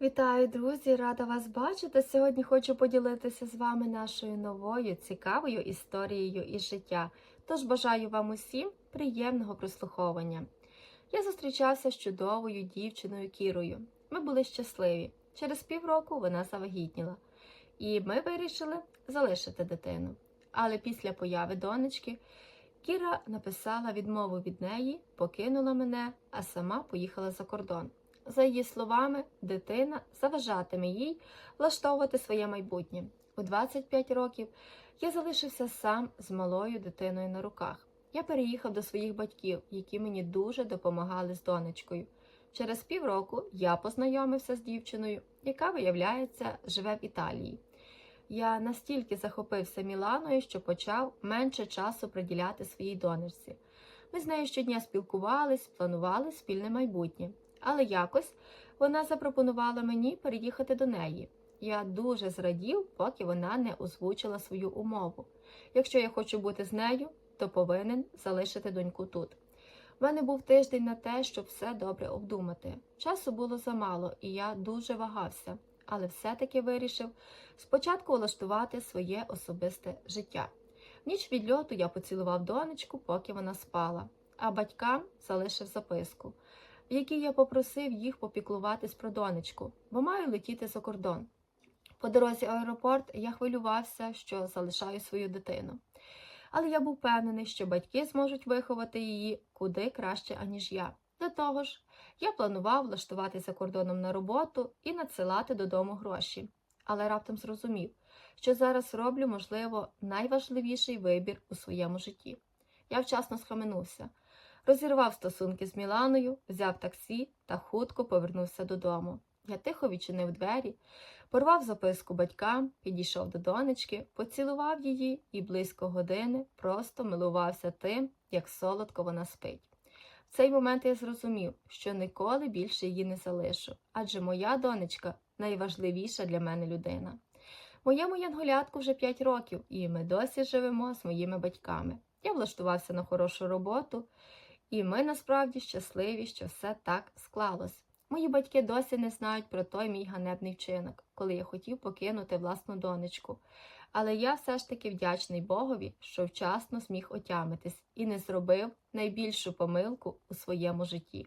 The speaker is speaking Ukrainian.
Вітаю, друзі! Рада вас бачити. Сьогодні хочу поділитися з вами нашою новою цікавою історією із життя. Тож бажаю вам усім приємного прослуховування. Я зустрічався з чудовою дівчиною Кірою. Ми були щасливі. Через півроку вона завагітніла, і ми вирішили залишити дитину. Але після появи донечки Кіра написала відмову від неї, покинула мене, а сама поїхала за кордон. За її словами, дитина заважатиме їй влаштовувати своє майбутнє. У 25 років я залишився сам з малою дитиною на руках. Я переїхав до своїх батьків, які мені дуже допомагали з донечкою. Через півроку я познайомився з дівчиною, яка, виявляється, живе в Італії. Я настільки захопився Міланою, що почав менше часу приділяти своїй донечці. Ми з нею щодня спілкувались, планували спільне майбутнє. Але якось вона запропонувала мені переїхати до неї. Я дуже зрадів, поки вона не озвучила свою умову. Якщо я хочу бути з нею, то повинен залишити доньку тут. У мене був тиждень на те, щоб все добре обдумати. Часу було замало, і я дуже вагався, але все-таки вирішив спочатку влаштувати своє особисте життя. Ніч відльоту я поцілував донечку, поки вона спала, а батькам залишив записку в якій я попросив їх попіклуватись про донечку, бо маю летіти за кордон. По дорозі в аеропорт я хвилювався, що залишаю свою дитину. Але я був впевнений, що батьки зможуть виховати її куди краще, аніж я. До того ж, я планував влаштувати за кордоном на роботу і надсилати додому гроші. Але раптом зрозумів, що зараз роблю, можливо, найважливіший вибір у своєму житті. Я вчасно схаменувся розірвав стосунки з Міланою, взяв таксі та хутко повернувся додому. Я тихо відчинив двері, порвав записку батькам, підійшов до донечки, поцілував її і близько години просто милувався тим, як солодко вона спить. В цей момент я зрозумів, що ніколи більше її не залишу, адже моя донечка найважливіша для мене людина. Моєму янголятку вже 5 років, і ми досі живемо з моїми батьками. Я влаштувався на хорошу роботу. І ми насправді щасливі, що все так склалось. Мої батьки досі не знають про той мій ганебний вчинок, коли я хотів покинути власну донечку. Але я все ж таки вдячний Богові, що вчасно зміг отямитись і не зробив найбільшу помилку у своєму житті.